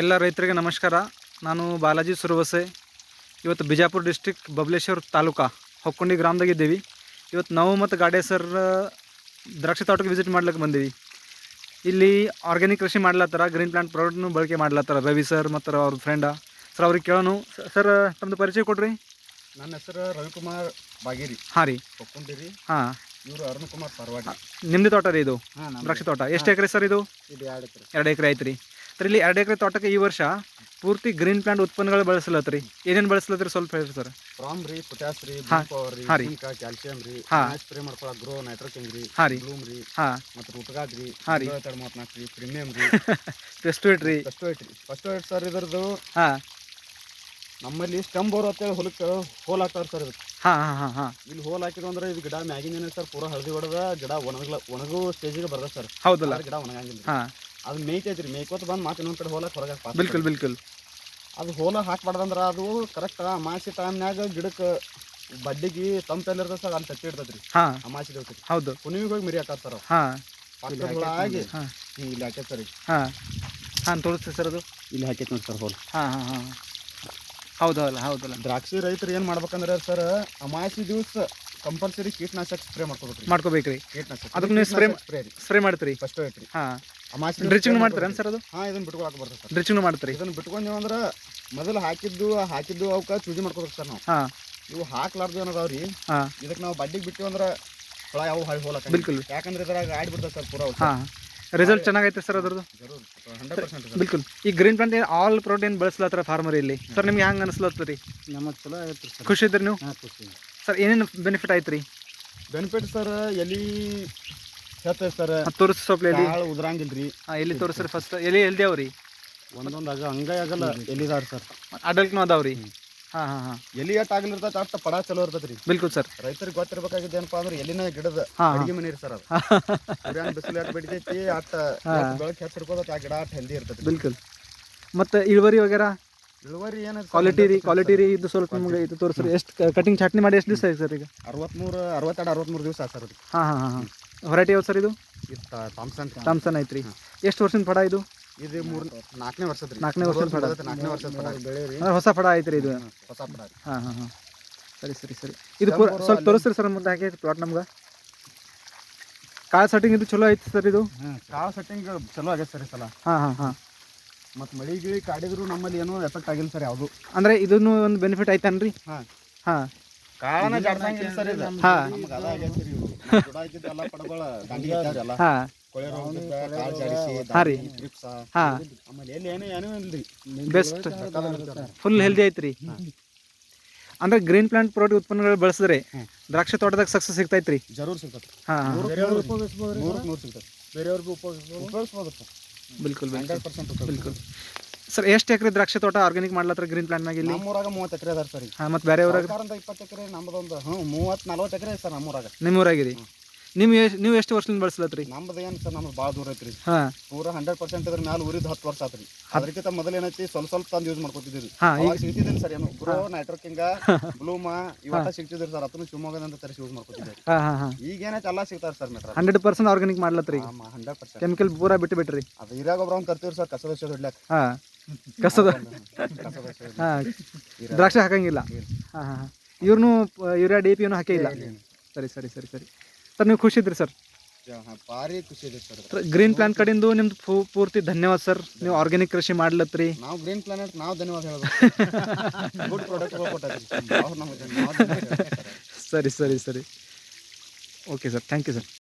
ಎಲ್ಲ ರೈತರಿಗೆ ನಮಸ್ಕಾರ. ನಾನು ಬಾಲಾಜಿ ಸುರವಸೆ. ಇವತ್ತು ಬಿಜಾಪುರ ಡಿಸ್ಟಿಕ್ ಬಬಲೇಶ್ವರ ತಾಲೂಕಾ ಹೊಕ್ಕೊಂಡಿ ಗ್ರಾಮದಾಗಿದ್ದೀವಿ ಇವತ್ತು ನಾವು ಮತ್ತು ಗಾಡೆ ಸರ್ ದ್ರಾಕ್ಷಿ ತೋಟಕ್ಕೆ ವಿಸಿಟ್ ಮಾಡ್ಲಿಕ್ಕೆ ಬಂದೀವಿ. ಇಲ್ಲಿ ಆರ್ಗ್ಯಾನಿಕ್ ಕೃಷಿ ಮಾಡ್ಲತ್ತಾರ ಗ್ರೀನ್ ಪ್ಲಾಂಟ್ ಪ್ರಾಡಕ್ಟ್ನು ಬಳಕೆ ಮಾಡ್ಲತ್ತಾರ ರವಿ ಸರ್ ಮತ್ತು ಅವ್ರ ಫ್ರೆಂಡ ಸರ್ ಅವ್ರಿಗೆ ಕೇಳೋನು. ಸರ್ ತಮ್ಮದು ಪರಿಚಯ ಕೊಡ್ರಿ ನನ್ನ ಹೆಸರು ರವಿಕುಮಾರ್ ಬಾಗೇರಿ. ಹಾಂ ರೀ. ಹೊಕ್ಕೊಂಡಿರಿ ಹಾಂ. ಇವರು ಅರುಣ್ ಕುಮಾರ್ ಪರ್ವಾಡಿ. ನಿಮ್ಮದು ತೋಟ ರೀ ಇದು? ದ್ರಾಕ್ಷಿ ತೋಟ. ಎಷ್ಟು ಎಕರೆ ಸರ್ ಇದು? ಇದು ಎರಡು ಎಕರೆ. ಎರಡು ಎಕರೆ ಐತ್ರಿ. ಇಲ್ಲಿ ಎರಡು ಎಕರೆ ತೋಟಕ್ಕೆ ಈ ವರ್ಷ ಪೂರ್ತಿ ಗ್ರೀನ್ ಪ್ಲಾಂಟ್ ಉತ್ಪನ್ನಗಳು ಬಳಸಲತ್ರಿ. ಏನೇನು ಬಳಸಲತ್ರಿ ಸ್ವಲ್ಪ ಹೇಳ್ರಿ ಸರ್. ಪ್ರಾಮ್ ರೀ ಪೊಟ್ಯಾಸ್ ರೀ. ಪವರ್ ರೀ. ಕ್ಯಾಲ್ಸಿಯಂ ರೀ. ಸ್ಪ್ರೇ ಮಾಡ್ಕೊಳಕ್ ಗ್ರೋ ನೈಟ್ರೋಕಿಂಗ್ ರೀ ಹಾರಿ ರೀ. ಬ್ಲೂಮ್ ರೀ ಹಾ. ಮತ್ತು ರೂಟಗಾದ್ ರೀ ಹಾ ರೀ. ಎರಡು ಮೂವತ್ನಾಲ್ಕು ರೀ ಪ್ರೀಮಿಯಂ ರೀ. ಫಸ್ಟ್ ವೇಟ್ ರೀ. ಫಸ್ಟ್ ಏಟ್ ರೀ. ಫಸ್ಟ್ ಏಟ್ ಸರ್ ಇದರದು ಹಾ. ನಮ್ಮಲ್ಲಿ ಸ್ಟಮ್ ಬೋರ್ ಅಂತೇಳಿ ಹೊಲಕ್ಕೆ ಹೋಲ್ ಹಾಕ್ತಾರೆ ಸರ್ ಇದಕ್ಕೆ ಹಾಂ ಹಾಂ ಹಾಂ ಹಾಂ. ಇಲ್ಲಿ ಹೋಲ್ ಹಾಕಿದ್ರು ಅಂದ್ರೆ ಇದು ಗಿಡ ಮ್ಯಾಗಿನ ಸರ್ ಪೂರ ಹಳದಿ ಹೊಡೆದ ಗಿಡ ಒಣಗಲ ಒಣಗೋ ಸ್ಟೇಜಿಗೆ ಬರ್ತದೆ ಸರ್ ಹೌದಲ್ಲ? ಗಿಡ ಒಣಗಂಗಿಲ್ಲ. ಅದು ಮೇಯ್ತೈತ್ರಿ ಮೇಯ್ಕೋತ ಬಂದು ಮತ್ತೆ ಇನ್ನೊಂದ್ ಕಡೆ ಹೋಲಕ್ಕೆ ಹೊರಗೆ ಪಾಸ್ ಬಿಲ್ಕುಲ್ ಬಿಲ್ಕುಲ್. ಅದು ಹೋಲ ಹಾಕ್ಬಾರ್ದಂದ್ರ ಅದು ಕರೆಕ್ಟ್ ಅಮಾಸಿ ಟೈಮ್ನ್ಯಾಗ ಗಿಡಕ್ಕೆ ಬಡ್ಡಿಗೆ ತಂಪೆಲ್ಲಿರ್ತದೆ ಸರ್ ಅಲ್ಲಿ ತಟ್ಟಿ ಇಡ್ತದ್ರಿ. ಹಾಂ. ಅಮಾಸಿ ದೇವ್ರಿ ಹೌದು. ಹುಣ್ಣಿಮೆಗೆ ಹೋಗಿ ಮರಿ ಹಾಕತ್ತಾರ ಹಾಂ. ಪಕ್ಕದ ಹುಳ ಆಗಿ ಹಾಂ. ಹಿಂಗೆ ಇಲ್ಲಿ ಹಾಕೈತೆ ಸರ್ ಹಾಂ. ಹಾಂ ತೋರಿಸ್ತೀವಿ ಸರ್ ಅದು. ಇಲ್ಲಿ ಹಾಕೈತೆ ನೋಡಿ ಸರ್ ಹೋಲ್. ಹಾಂ ಹಾಂ ಹಾಂ. ಹೌದಲ್ಲ ಹೌದಲ್ಲ. ದ್ರಾಕ್ಷಿ ರೈತರು ಏನು ಮಾಡ್ಬೇಕಂದ್ರೆ ಸರ್ ಅಮಾಸಿ ದಿವಸ ಕಂಪಲ್ಸರಿ ಕೀಟನಾಶಕ ಸ್ಪ್ರೇ ಮಾಡ್ಕೋಬೇಕ್ರಿ. ಮಾಡ್ಕೋಬೇಕ್ರಿ. ಕೀಟನಾಶಕ. ಅದಕ್ಕೆ ನೀವು ಸ್ಪ್ರೇ ಸ್ಪ್ರೇ ಮಾಡ್ತೀರಿ. ಫಸ್ಟ್ ಐತ್ರಿ ಹಾಂ. ಡ್ರಿಚಿಂಗ್ ಮಾಡ್ತೀರೇನು ಸರ್ ಅದು? ಹಾಂ ಇದನ್ನ ಬಿಟ್ಕೊಳಕ್ ಬರ್ತದೆ ಸರ್. ಡ್ರಿಚಿಂಗ್ ಮಾಡ್ತಾರೆ. ಇದನ್ನ ಬಿಟ್ಕೊಂಡೇವು ಅಂದ್ರೆ ಮೊದಲು ಹಾಕಿದ್ದು ಹಾಕಿದ್ದು ಅವಕ್ಕೆ ಚೂಜಿ ಮಾಡ್ಕೋಬೇಕು ಸರ್ ನಾವು. ಹಾಂ. ಇವು ಹಾಕ್ಲಾರ್ದು ಏನದಾವ್ರಿ ಹಾಂ. ಇದಕ್ಕೆ ನಾವು ಬಡ್ಡಿಗೆ ಬಿಟ್ಟಿವಿ ಅಂದ್ರೆ ಹುಳ ಯಾವ ಹಳಿ ಹೋಲಕ್ಕ ಬಿಲ್ಕುಲ್. ಯಾಕಂದ್ರೆ ಇದ್ರಾಗ ಆಡ್ಬಿಡ್ತದೆ ಸರ್ ಪೂರಾ ಹಾಂ. ರಿಸಲ್ಟ್ ಚೆನ್ನಾಗೈತೆ ಸರ್ ಅದ್ರದ್ದು? ಜರೂರ್ ಹಂಡ್ರೆಡ್ ಪರ್ಸೆಂಟ್ ಬಿಲ್ಕುಲ್. ಈ ಗ್ರೀನ್ ಪ್ಲಾಂಟ್ ಆಲ್ ಪ್ರೋಟೀನ್ ಬಳಸ್ಲತ್ತಾರ ಫಾರ್ಮರ್ ಇಲ್ಲಿ? ಸರ್ ನಿಮ್ಗೆ ಹೆಂಗೆ ಅನಿಸ್ಲತ್ತರಿ ರೀ ನಮಗೆ ಚಲೋ ಆಗೈತೆ ಸರ್. ಖುಷಿ ಇದ್ರಿ ನೀವು? ಹಾಂ ಖುಷಿ. ಸರ್ ಏನೇನು ಬೆನಿಫಿಟ್ ಆಯ್ತು ರೀ ಬೆನಿಫಿಟ್ ಸರ್ ಎಲಿ ಹೇಳ್ತೇವೆ ಸರ್. ತೋರಿಸಿ ಸ್ವಲ್ಪ ಎಲ್ಲಿ? ಕಾಳು ಉದ್ರಂಗಿಲ್ರಿ. ಹಾಂ ಎಲ್ಲಿ ತೋರಿಸ್ರಿ ಫಸ್ಟ್ ಎಲ್ಲಿ ಎಲ್ದಿ ಅವ್ರಿ ಒಂದೊಂದು ಆಗ ಹಂಗ ಆಗಲ್ಲ ಎಲಿದಾರ ಸರ್. ಅಡಲ್ಟ್ನು ಅದಾವ್ರಿ? ಹಾಂ ಹಾಂ ಹಾಂ. ಎಲಿ ಎಟ್ ಆಗಿಲಿರ್ತೈತೆ ಅಷ್ಟು ಪಡ ಚಲೋ ಇರ್ತೈತೆ ರೀ ಬಿಲ್ಕುಲ್ ಸರ್. ರೈತರಿಗೆ ಗೊತ್ತಿರ್ಬೇಕಾಗಿದ್ದು ಏನಪ್ಪಾ ಅಂದ್ರೆ ಎಲಿನ ಗಿಡದ ಅಡಿಗೆ ಮನೆ ಸರ್ ಅದು. ಸೂರ್ಯನ ಬಿಸಿಲು ಎಟ್ ಬಿಡ್ತೈತಿ ಅಟ್ಟ. ಬೆಳಕು ಹೆಚ್ಚು ಹಿಡ್ಕೋದಕ್ಕೆ ಆ ಗಿಡ ಅಟ್ ಹೆಲ್ದಿ ಇರ್ತೈತಿ ಬಿಲ್ಕುಲ್. ಮತ್ತೆ ಇಳುವರಿ ವಗೇರಾ? ಇಳುವರಿ ಏನು ಕ್ವಾಲಿಟಿ ರೀ ಕ್ವಾಲಿಟಿ ರೀ ಇದು ಸ್ವಲ್ಪ ನಿಮ್ಗೆ ಇದು ತೋರಿಸ್ರಿ. ಎಷ್ಟು ಕಟಿಂಗ್ ಚಟ್ನಿ ಮಾಡಿ ಎಷ್ಟು ದಿವಸ ಆಯ್ತು ಸರ್ ಈಗ? ಅರವತ್ಮೂರು ಅರವತ್ತೆರಡು ಅರವತ್ಮೂರು ದಿವಸ ಸರ್ ಅದು. ಹಾಂ ಹಾಂ. ಹೊರೈಟಿ ಯಾವ್ದು ಸರ್ ಇದು? ಇದು ಥಾಮ್ಸನ್ ಥಾಮ್ಸನ್ ಐತ್ರಿ. ಎಷ್ಟು ವರ್ಷದ ಫಡ ಇದು? ಇದು ಮೂರು ನಾಲ್ಕನೇ ವರ್ಷದ ನಾಲ್ಕನೇ ವರ್ಷದ ಪಡ. ನಾಲ್ಕನೇ ವರ್ಷದ ಪಡ. ಹೊಸ ಫಡ ಐತ್ರಿ ಇದು. ಹೊಸ ಪಡ ಹಾಂ ಹಾಂ ಹಾಂ. ಸರಿ ಸರಿ ಸರಿ. ಇದು ಸ್ವಲ್ಪ ತೋರಿಸ್ರಿ ಸರ್ ಮುಂದೆ ಹಾಕಿ ಪ್ಲಾಟ್ ನಮ್ಗೆ. ಕಾಳು ಸೆಟ್ಟಿಂಗ್ ಇದು ಚಲೋ ಐತಿ ಸರ್ ಇದು? ಹಾಂ ಕಾಳು ಸೆಟ್ಟಿಂಗ್ ಚಲೋ ಆಗೈತೆ ಸರ್ ಈ ಸಲ. ಹಾಂ ಹಾಂ ಹಾಂ. ಮತ್ತು ಮಳಿ ಗಿಳಿ ಕಾಡಿದ್ರು ನಮ್ಮಲ್ಲಿ ಏನೂ ಎಫೆಕ್ಟ್ ಆಗಿಲ್ಲ ಸರ್ ಯಾವುದು. ಅಂದರೆ ಇದನ್ನು ಒಂದು ಬೆನಿಫಿಟ್ ಐತನ್ರಿ? ಹಾಂ. ಹಾಂ. ಕಾಳನ ಜಾಡ್ಸಂಗಿಲ್ಲ ಸರ್ ಇದು. ಹಾ. ಹಾಂ. ಹಾ ಬೆಸ್ಟ್ ಫುಲ್ ಹೆಲ್ದಿ ಐತ್ರಿ. ಅಂದ್ರೆ ಗ್ರೀನ್ ಪ್ಲಾಂಟ್ ಪ್ರಾಡಕ್ಟ್ ಉತ್ಪನ್ನಗಳು ಬಳಸಿದ್ರೆ. ದ್ರಾಕ್ಷಿ ತೋಟದಾಗ ಸಕ್ಸಸ್ ಸಿಗ್ತೈತ್ರಿ. ಜರೂರ್ ಸಿಗ್ತೈತಿ. ಹಾಂ. ಬೇರೆಯವ್ರಿಗೂ ಉಪಯೋಗಿಸ್ಬೋದು. ಬಿಲ್ಕುಲ್ ಬಿಲ್ಕುಲ್. ಬಿಲ್ಕುಲ್. ಸರ್ ಎಷ್ಟು ಎಕರೆ ದ್ರಾಕ್ಷಿ ತೋಟ ಆರ್ಗ್ಯಾನಿಕ್ ಮಾಡ್ಲತ್ರ ಗ್ರೀನ್ ಪ್ಲಾಂಟ್ ಮ್ಯಾಗ ಇಲ್ಲಿ? ನಮ್ಮೂರಾಗ ಮೂವತ್ತು ಎಕರೆ ಅದಾರ ಸರ್ ಹಾಂ ಮತ್ತು ಬೇರೆ ಊರಾಗ? ಸರ್ಕಾರದ ಇಪ್ಪತ್ತು ಎಕರೆ ನಮ್ಮದೊಂದು ಹ್ಞೂ ಮೂವತ್ತು ನಲ್ವತ್ತು ಎಕರೆ ಸರ್ ನಮ್ಮೂರಾಗ. ನಿಮ್ಮ ಊರಾಗಿರಿ ನೀವು ಎಷ್ಟು ನೀವು ಎಷ್ಟು ವರ್ಷದಿಂದ ಬಳಸಲತ್ರಿ? ನಮ್ದು ಏನು ಸರ್ ನಮ್ದು ಭಾಳ ದೂರ ಐತ್ರಿ. ಹಾಂ. ಪೂರ ಹಂಡ್ರೆಡ್ ಪರ್ಸೆಂಟ್ ಅದ್ರ ಮ್ಯಾಲ ಉರಿದ ಹತ್ತು ವರ್ಷ ಆತ್ರಿ. ಅದಕ್ಕಿಂತ ಮೊದಲು ಏನೈತಿ ಸ್ವಲ್ಪ ಸ್ವಲ್ಪ ತಂದು ಯೂಸ್ ಮಾಡ್ಕೊತಿದ್ದೀರಿ. ಹಾಂ ಈಗ ಅವಾಗ ಸಿಗ್ತಿದ್ದಿಲ್ಲ ಸರ್ ಏನು. ಗ್ರೋ ನೈಟ್ರೋಕಿಂಗ ಬ್ಲೂಮ ಇವತ್ತ ಸಿಗ್ತಿದ್ರು ಸರ್. ಅದನ್ನು ಶಿವಮೊಗ್ಗದಿಂದ ತರಿಸಿ ಯೂಸ್ ಮಾಡ್ಕೊತಿದ್ದೀವಿ ಹಾಂ ಹಾಂ ಹಾಂ. ಈಗ ಏನೈತೆ ಎಲ್ಲ ಸಿಗ್ತಾರೆ ಸರ್ ಮಿತ್ರ ಹಂಡ್ರೆಡ್ ಪರ್ಸೆಂಟ್ ಆರ್ಗಾನಿಕ್ ಮಾಡ್ಲತ್ರಿ ಹಂಡ್ರೆಡ್ ಪರ್ಸೆಂಟ್ ಕೆಮಿಕಲ್ ಪೂರಾ ಬಿಟ್ಟು ಬಿಟ್ರಿ. ಅದು ಇರಾಗ ಗೊಬ್ಬರ ಒಂದು ತರ್ತೀವಿ ಸರ್ ಕಸದ ದುಡ್ಲಾಕ ಹಾಂ. ಕಸದ ಹಾಂ ದ್ರಾಕ್ಷಿ ಹಾಕಂಗಿಲ್ಲ. ಹಾಂ ಹಾಂ ಹಾಂ. ಇವ್ರನ್ನೂ ಯೂರಿಯಾ ಡಿ ಪಿ ಹಾಕೇ ಇಲ್ಲ. ಸರಿ ಸರಿ ಸರಿ ಸರಿ. ಸರ್ ನೀವು ಖುಷಿ ಇದ್ರಿ ಸರ್? ಭಾರಿ ಖುಷಿ ಇದೆ ಸರ್. ಗ್ರೀನ್ ಪ್ಲಾನ್ ಕಡೆಯಿಂದ ನಿಮ್ದು ಪೂರ್ತಿ ಧನ್ಯವಾದ ಸರ್. ನೀವು ಆರ್ಗ್ಯಾನಿಕ್ ಕೃಷಿ ಮಾಡ್ಲತ್ರಿ. ನಾವು ಗ್ರೀನ್ ಪ್ಲಾನೆಟ್ ನಾವು ಧನ್ಯವಾದ ಹೇಳೋದು. Good product. ಸರಿ ಸರಿ ಸರಿ. Okay sir. Thank you sir.